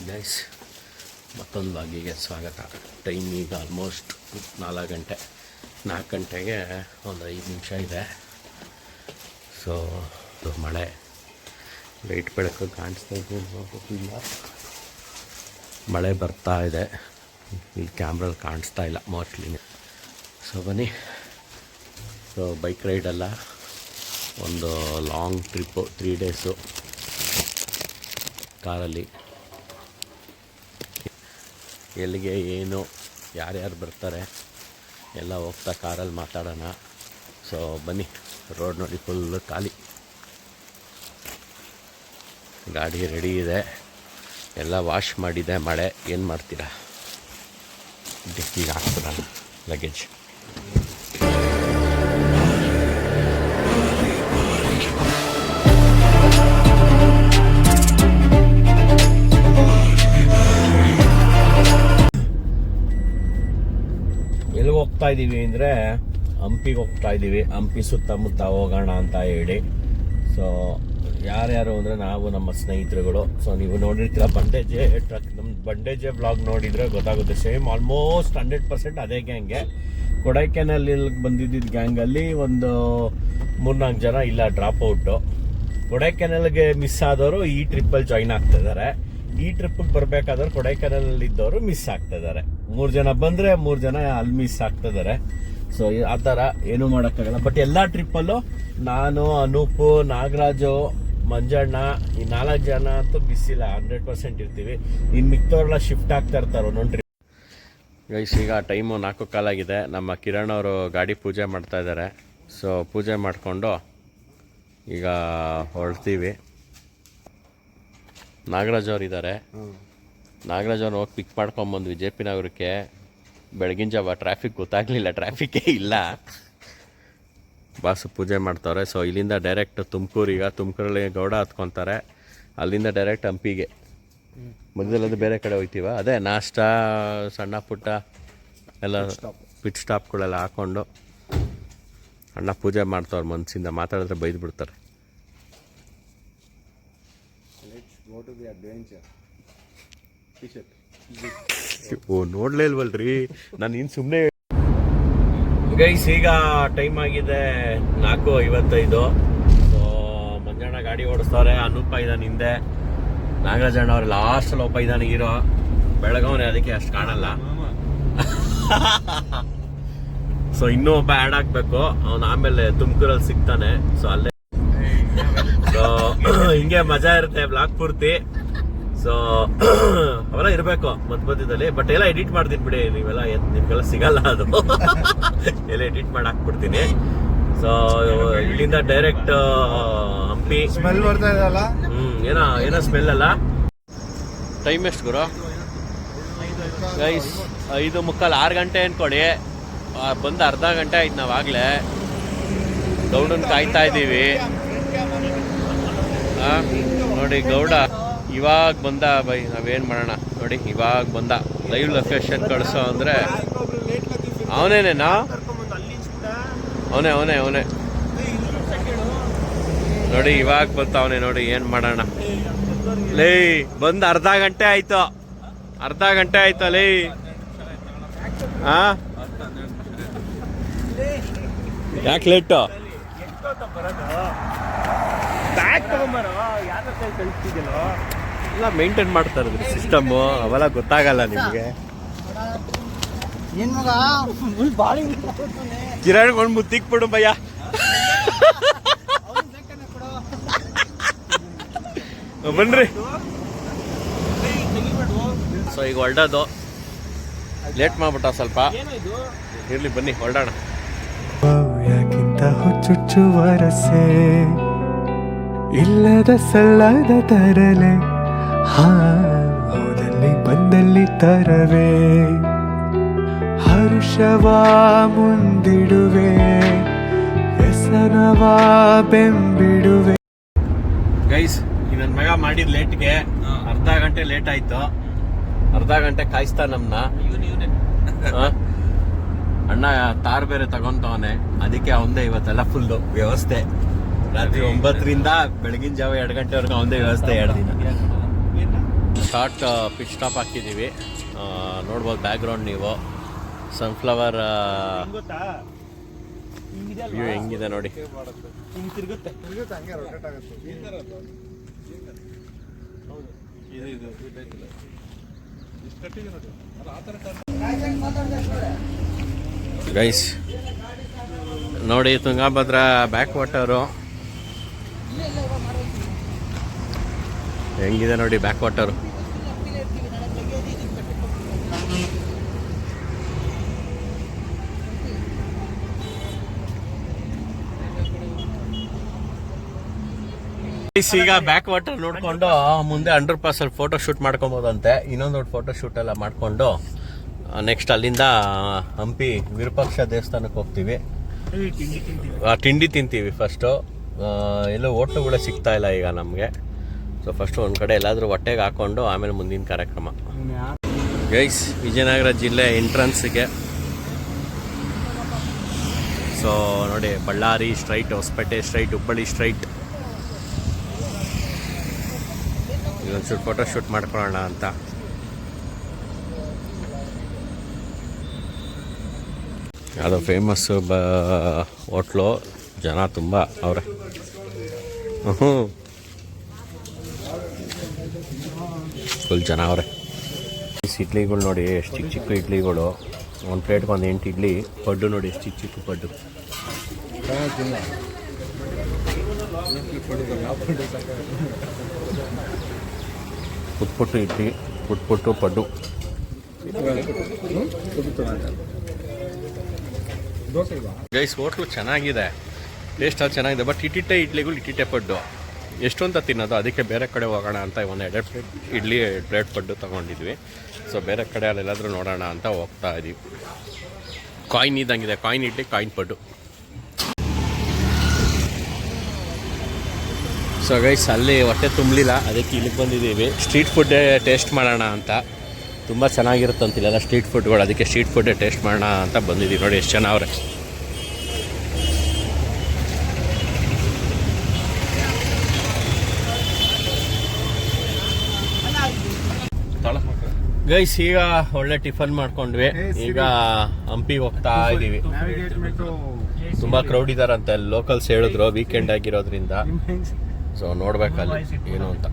Hi guys ಮತ್ತೊಂದು ಬಾಗಿಗೆ ಸ್ವಾಗತ. Time ಈಗ ಆಲ್ಮೋಸ್ಟ್ ನಾಲ್ಕು ಗಂಟೆ. ನಾಲ್ಕು ಗಂಟೆಗೆ ಒಂದು ಐದು ನಿಮಿಷ ಇದೆ. ಸೊ ಅದು ಮಳೆ. ಲೈಟ್ ಬೆಳಕು ಕಾಣಿಸ್ತಾ ಗೊತ್ತಿಲ್ಲ. ಮಳೆ ಬರ್ತಾ ಇದೆ. ಇಲ್ಲಿ ಕ್ಯಾಮ್ರಲ್ಲಿ ಕಾಣಿಸ್ತಾ ಇಲ್ಲ ಮೋಸ್ಟ್ಲಿ ಸೊ ಬನ್ನಿ. ಸೊ ಬೈಕ್ ರೈಡಲ್ಲ ಒಂದು ಲಾಂಗ್ ಟ್ರಿಪ್ಪು ತ್ರೀ ಡೇಸು ಕಾರಲ್ಲಿ ಎಲ್ಲಿಗೆ ಏನು, ಯಾರ್ಯಾರು ಬರ್ತಾರೆ, ಎಲ್ಲ ಹೋಗ್ತಾ ಕಾರಲ್ಲಿ ಮಾತಾಡೋಣ. ಸೊ ಬನ್ನಿ, ರೋಡ್ ನೋಡಿ ಫುಲ್ ಖಾಲಿ. ಗಾಡಿ ರೆಡಿ ಇದೆ. ಎಲ್ಲ ವಾಶ್ ಮಾಡಿದೆ, ಮಳೆ. ಏನು ಮಾಡ್ತೀರಾ? ಡಿಕ್ಕಿಗೆ ಹಾಕ್ಬಿಡೋಣ ಲಗೇಜ್ ಹೋಗ್ತಾ ಇದ್ದೀವಿ ಅಂದರೆ ಹಂಪಿಗೆ ಹೋಗ್ತಾ ಇದ್ದೀವಿ ಹಂಪಿ ಸುತ್ತಮುತ್ತ ಹೋಗೋಣ ಅಂತ ಹೇಳಿ. ಸೊ ಯಾರ್ಯಾರು ಅಂದರೆ ನಾವು, ನಮ್ಮ ಸ್ನೇಹಿತರುಗಳು. ಸೊ ನೀವು ನೋಡಿರ್ತೀರ ಬಂಡೇಜೆ ಟ್ರಕ್ ನಮ್ಮ ಬಂಡೇಜೆ ಬ್ಲಾಗ್ ನೋಡಿದರೆ ಗೊತ್ತಾಗುತ್ತೆ. ಸೇಮ್ ಆಲ್ಮೋಸ್ಟ್ ಹಂಡ್ರೆಡ್ ಪರ್ಸೆಂಟ್ ಅದೇ ಗ್ಯಾಂಗೆ ಕೊಡೈಕೆನಲ್ಲಿ ಬಂದಿದ್ದ ಗ್ಯಾಂಗಲ್ಲಿ ಒಂದು ಮೂರ್ನಾಲ್ಕು ಜನ ಇಲ್ಲ ಡ್ರಾಪ್ ಔಟು ಕೊಡೈಕೆನಲ್ಗೆ ಮಿಸ್ ಆದವರು ಈ ಟ್ರಿಪ್ಪಲ್ಲಿ ಜಾಯ್ನ್ ಆಗ್ತಿದ್ದಾರೆ ಈ ಟ್ರಿಪ್ಗೆ ಬರಬೇಕಾದ್ರೆ ಕೊಡೈಕೆನಲ್ಲಿ ಇದ್ದವರು ಮಿಸ್ ಆಗ್ತಾ ಇದ್ದಾರೆ ಮೂರು ಜನ ಬಂದ್ರೆ ಮೂರು ಜನ ಅಲ್ಲಿ ಮಿಸ್ ಆಗ್ತಿದ್ದಾರೆ ಸೊ ಆ ಥರ ಏನು ಮಾಡೋಕ್ಕಾಗಲ್ಲ. ಬಟ್ ಎಲ್ಲ ಟ್ರಿಪ್ಪಲ್ಲೂ ನಾನು, ಅನೂಪು, ನಾಗರಾಜು, ಮಂಜಣ್ಣ, ಈ ನಾಲ್ಕು ಜನ ಅಂತೂ ಬಿಸಿಲ್ಲ ಹಂಡ್ರೆಡ್ ಪರ್ಸೆಂಟ್ ಇರ್ತೀವಿ. ಇನ್ನು ಮಿಕ್ತವ್ರೆಲ್ಲ ಶಿಫ್ಟ್ ಆಗ್ತಾ ಇರ್ತಾರೆ ಒಂದೊಂದು ಟ್ರಿಪ್ ಗೈಸ್ ಈಗ ಟೈಮು ನಾಲ್ಕು ಕಾಲಾಗಿದೆ ನಮ್ಮ ಕಿರಣ್ ಅವರು ಗಾಡಿ ಪೂಜೆ ಮಾಡ್ತಾ ಇದ್ದಾರೆ ಸೊ ಪೂಜೆ ಮಾಡಿಕೊಂಡು ಈಗ ಹೊರಡ್ತೀವಿ. ನಾಗರಾಜ್ ಅವ್ರು ಇದ್ದಾರೆ ನಾಗರಾಜ್ ಅವ್ರು ಹೋಗಿ ಪಿಕ್ ಮಾಡ್ಕೊಂಬಂದ್ವಿ. ಜೆ ಪಿ ನಗರಕ್ಕೆ ಬೆಳಗಿನ ಜಾವ ಟ್ರಾಫಿಕ್ ಗೊತ್ತಾಗಲಿಲ್ಲ. ಟ್ರಾಫಿಕ್ಕೇ ಇಲ್ಲ. ಬಾಸು ಪೂಜೆ ಮಾಡ್ತಾರೆ ಸೊ ಇಲ್ಲಿಂದ ಡೈರೆಕ್ಟ್ ತುಮಕೂರಿಗೆ ತುಮಕೂರಲ್ಲಿ ಗೌಡ ಹತ್ಕೊತಾರೆ. ಅಲ್ಲಿಂದ ಡೈರೆಕ್ಟ್ ಹಂಪಿಗೆ. ಮಧ್ಯದಲ್ಲಿ ಬೇರೆ ಕಡೆ ಹೋಗ್ತೀವ ಅದೇ ನಾಷ್ಟ ಸಣ್ಣ ಪುಟ್ಟ ಎಲ್ಲ ಪಿಟ್ ಸ್ಟಾಪ್ಗಳೆಲ್ಲ ಹಾಕ್ಕೊಂಡು ಅಣ್ಣ ಪೂಜೆ ಮಾಡ್ತವ್ರ ಮನಸ್ಸಿಂದ ಮಾತಾಡಿದ್ರೆ ಬೈದು ಓ ನೋಡ್ಲೇ ಇಲ್ವಲ್ರಿ? ನಾನು ಇನ್ನು ಸುಮ್ಮನೆ ಗೈಸ್ ಈಗ ಟೈಮ್ ಆಗಿದೆ ನಾಲ್ಕು ಐವತ್ತೈದು. ಸೊ ಮಂಜಣ್ಣ ಗಾಡಿ ಓಡಿಸ್ತಾರೆ ಅನೂಪ ಇದ್ದಾನೆ ಹಿಂದೆ. ನಾಗರಾಜಣ್ಣ ಅವ್ರು ಲಾಸ್ಟಲ್ಲಿ ಒಬ್ಬ ಇದ್ದಾನೆ ಹೀರೋ ಬೆಳಗಾವನೆ ಅದಕ್ಕೆ ಅಷ್ಟು ಕಾಣಲ್ಲ. ಸೊ ಇನ್ನೂ ಒಬ್ಬ ಆ್ಯಡ್ ಹಾಕ್ಬೇಕು ಅವನು ಆಮೇಲೆ ತುಮಕೂರಲ್ಲಿ ಸಿಗ್ತಾನೆ. ಸೊ ಅಲ್ಲೇ ಸೊ ಹಿಂಗೆ ಮಜಾ ಇರುತ್ತೆ ಬ್ಲಾಗ್ ಪೂರ್ತಿ. ಸೊ ಅವೆಲ್ಲ ಇರಬೇಕು ಮಧ್ಯ ಮಧ್ಯದಲ್ಲಿ. ಬಟ್ ಎಲ್ಲ ಎಡಿಟ್ ಮಾಡ್ತೀನಿ ಬಿಡಿ. ನೀವೆಲ್ಲ ಎತ್- ನಿಮ್ಗೆಲ್ಲ ಸಿಗಲ್ಲ ಅದು. ಎಲ್ಲ ಎಡಿಟ್ ಮಾಡಿ ಹಾಕ್ಬಿಡ್ತೀನಿ. ಸೊ ಇಲ್ಲಿಂದ ಡೈರೆಕ್ಟ್ ಹಂಪಿ. ಸ್ಮೆಲ್ ಬರ್ತಾ ಇದಲ್ಲ ಹ್ಮ್ ಏನೋ ಏನೋ ಸ್ಮೆಲ್ ಅಲ್ಲ. ಟೈಮ್ ಎಷ್ಟು ಗುರು? ಗೈಸ್ ಐದು ಮುಕ್ಕಾಲು ಆರು ಗಂಟೆ ಅನ್ಕೊಡಿ. ಬಂದು ಅರ್ಧ ಗಂಟೆ ಆಯ್ತು ನಾವಾಗಲೇ ಗೌಡನ್ ಕಾಯ್ತಾ ಇದ್ದೀವಿ ನೋಡಿ ಗೌಡ, ಇವಾಗ ಬಂದ, ಬೈ, ನಾವೇನು ಮಾಡೋಣ? ನೋಡಿ, ಇವಾಗ ಬಂದ. ಲೈವ್ ಲೊಕೇಶನ್ ಕಳಿಸೋ ಅಂದರೆ ಅವನೇನೇನಾ ಅವನೇ ಅವನೇ ಅವನೇ. ನೋಡಿ, ಇವಾಗ ಬಂತ ಅವನೇ, ನೋಡಿ, ಏನು ಮಾಡೋಣ? ಲೇ, ಬಂದು ಅರ್ಧ ಗಂಟೆ ಆಯ್ತು. ಅರ್ಧ ಗಂಟೆ ಆಯ್ತು, ಲೇ. ಹಾಂ ಯಾಕೆ ಲೇಟು ಎಲ್ಲ ಮೇಂಟೈನ್ ಮಾಡ್ತಾ ಇರೋದು ಸಿಸ್ಟಮು ಅವೆಲ್ಲ ಗೊತ್ತಾಗಲ್ಲ ನಿಮಗೆ. ಏನ್ ಮಗ? ಫುಲ್ ಬಾಳಿ ಕಿರಣ್ ಒಂದು ಮುತ್ತಿಕ್ ಬಿಡು ಭಯ್ಯ. ಬನ್ರಿ. ಸೊ ಈಗ ಹೊರಡೋದು. ಲೇಟ್ ಮಾಡ್ಬಿಟ್ಟ ಸ್ವಲ್ಪ. ಇರ್ಲಿ ಬನ್ನಿ ಹೊರಡೋಣ. ಯಾಕಿಂತ ಹುಚ್ಚುಚ್ಚುವರಸೆ ಇಲ್ಲದ ಸಲ್ಲದ ತರಲೆ ಹಾ ಹೋದಲ್ಲಿ ಬಂದಲ್ಲಿ ತರವೇ. ಹರುಷವ ಮುಂದಿಡುವೆ ವ್ಯಸನವ ಬೆಂಬಿಡುವೆ. ಗೈಸ್ ನನ್ನ ಮಗ ಮಾಡಿದ ಲೇಟ್ಗೆ ಅರ್ಧ ಗಂಟೆ ಲೇಟ್ ಆಯ್ತು. ಅರ್ಧ ಗಂಟೆ ಕಾಯಿಸ್ತಾ ನಮ್ನ. ಇವನೇ ಅಣ್ಣ ತಾರ್ ಬೇರೆ ತಗೊಂತವನೆ. ಅದಕ್ಕೆ ಅವಂದೇ ಇವತ್ತೆಲ್ಲ ಫುಲ್ಲು ವ್ಯವಸ್ಥೆ. ರಾತ್ರಿ ಒಂಬತ್ತರಿಂದ ಬೆಳಗಿನ ಜಾವ ಎರಡು ಗಂಟೆವರೆಗೂ ಅವನದೇ ವ್ಯವಸ್ಥೆ ಎರಡು ದಿನ. ಶಾರ್ಟ್ ಪಿಚ್ ಸ್ಟಾಪ್ ಹಾಕಿದ್ದೀವಿ ನೋಡ್ಬೋದು ಬ್ಯಾಕ್ಗ್ರೌಂಡ್ ನೀವು. ಸನ್ಫ್ಲವರ್ ಗೊತ್ತಾ? ಹಿಂಗಿದೆ ವ್ಯೂ ಹೆಂಗಿದೆ ನೋಡಿ. ತಿರುಗುತ್ತೆ. ತಿರುಗುತ್ತೆ ಹಂಗೆ ರೊಟೇಟ್ ಆಗುತ್ತೆ. ಇದು ಇದು ಗೈಸ್ ನೋಡಿ. ತುಂಗಾಭದ್ರ ಬ್ಯಾಕ್ ವಾಟರು ಹೆಂಗಿದೆ ನೋಡಿ ಬ್ಯಾಕ್ ವಾಟರ್ ಈಗ ಬ್ಯಾಕ್ ವಾಟರ್ ನೋಡ್ಕೊಂಡು ಮುಂದೆ ಅಂಡರ್ ಪಾಸ್ ಅಲ್ಲಿ ಫೋಟೋ ಶೂಟ್ ಮಾಡ್ಕೊಬೋದಂತೆ. ಇನ್ನೊಂದು ಫೋಟೋ ಶೂಟ್ ಎಲ್ಲ ಮಾಡ್ಕೊಂಡು ನೆಕ್ಸ್ಟ್ ಅಲ್ಲಿಂದ ಹಂಪಿ ವಿರೂಪಾಕ್ಷ ದೇವಸ್ಥಾನಕ್ಕೆ ಹೋಗ್ತೀವಿ. ತಿಂಡಿ ತಿಂತೀವಿ ಫಸ್ಟು ಎಲ್ಲೋ ಹೋಟ್ಲುಗಳೇ ಸಿಗ್ತಾ ಇಲ್ಲ ಈಗ ನಮಗೆ. ಸೊ ಫಸ್ಟು ಒಂದು ಕಡೆ ಎಲ್ಲಾದರೂ ಹೊಟ್ಟೆಗೆ ಹಾಕೊಂಡು ಆಮೇಲೆ ಮುಂದಿನ ಕಾರ್ಯಕ್ರಮ. ಗೈಸ್ ವಿಜಯನಗರ ಜಿಲ್ಲೆ ಎಂಟ್ರನ್ಸ್ಗೆ ಸೊ ನೋಡಿ Ballari straight Hosapete straight Hubballi straight ಇದೊಂಚೂರು photo shoot ಮಾಡ್ಕೊಳ್ಳೋಣ ಅಂತ. ಅದು ಫೇಮಸ್ಸು ಬ ಹೋಟ್ಲು. ಜನ ತುಂಬ ಅವ್ರೆ. ಹ್ಞೂ ಫುಲ್ ಜನ ಅವ್ರೆ. ಇಡ್ಲಿಗಳು ನೋಡಿ ಎಷ್ಟು ಚಿಕ್ಕ ಚಿಕ್ಕ ಇಡ್ಲಿಗಳು. ಒಂದು ಪ್ಲೇಟ್ಗೆ ಒಂದು ಎಂಟು ಇಡ್ಲಿ ಪಡ್ಡು ನೋಡಿ ಎಷ್ಟು ಚಿಕ್ಕ ಚಿಕ್ಕ ಪಡ್ಡು. ಪುಟ್ಪುಟ್ಟು ಇಡ್ಲಿ ಪುಟ್ಪುಟ್ಟು ಪಡ್ಡು. ಗೈಸ್ ಹೋಟ್ಲು ಚೆನ್ನಾಗಿದೆ. ಟೇಸ್ಟ್ ಅದು ಚೆನ್ನಾಗಿದೆ. ಬಟ್ ಇಟ್ಟಿಟ್ಟೆ ಇಡ್ಲಿಗಳು ಇಟ್ಟಿಟ್ಟೆ ಪಡ್ಡು. ಎಷ್ಟು ಅಂತ ತಿನ್ನೋದು? ಅದಕ್ಕೆ ಬೇರೆ ಕಡೆ ಹೋಗೋಣ ಅಂತ ಒಂದು ಎರಡು ಪ್ಲೇಟ್ ಇಡ್ಲಿ ಎರಡು ಪ್ಲೇಟ್ ಪಡ್ಡು ತೊಗೊಂಡಿದ್ವಿ. ಸೊ ಬೇರೆ ಕಡೆ ಅಲ್ಲೆಲ್ಲಾದರೂ ನೋಡೋಣ ಅಂತ ಹೋಗ್ತಾ ಇದ್ದೀವಿ coin ಇದ್ದಂಗಿದೆ. Coin idli coin paddu. So guys ಅಲ್ಲಿ ಹೊಟ್ಟೆ ತುಂಬಲಿಲ್ಲ. ಅದಕ್ಕೆ ಇಲ್ಲಿಗೆ ಬಂದಿದ್ದೀವಿ. ಸ್ಟ್ರೀಟ್ ಫುಡ್ಡೇ ಟೇಸ್ಟ್ ಮಾಡೋಣ ಅಂತ. ತುಂಬ ಚೆನ್ನಾಗಿರುತ್ತಂತಿಲ್ಲ ಸ್ಟ್ರೀಟ್ ಫುಡ್ಗಳು ಅದಕ್ಕೆ ಸ್ಟ್ರೀಟ್ ಫುಡ್ಡೇ ಟೇಸ್ಟ್ ಮಾಡೋಣ ಅಂತ ಬಂದಿದ್ದೀವಿ. ನೋಡಿ, ಎಷ್ಟು ಜನ ಗೈಸ್ ಈಗ ಒಳ್ಳೆ ಟಿಫನ್ ಮಾಡ್ಕೊಂಡ್ವಿ. ಈಗ ಹಂಪಿ ಹೋಗ್ತಾ ಇದೀವಿ. ತುಂಬಾ ಕ್ರೌಡ್ ಇದಾರಂತೆ. ಲೋಕಲ್ಸ್ ಹೇಳಿದ್ರು ವೀಕೆಂಡ್ ಆಗಿರೋದ್ರಿಂದ. ಸೊ ನೋಡ್ಬೇಕಲ್ಲಿ. ಏನು ಅಂತ.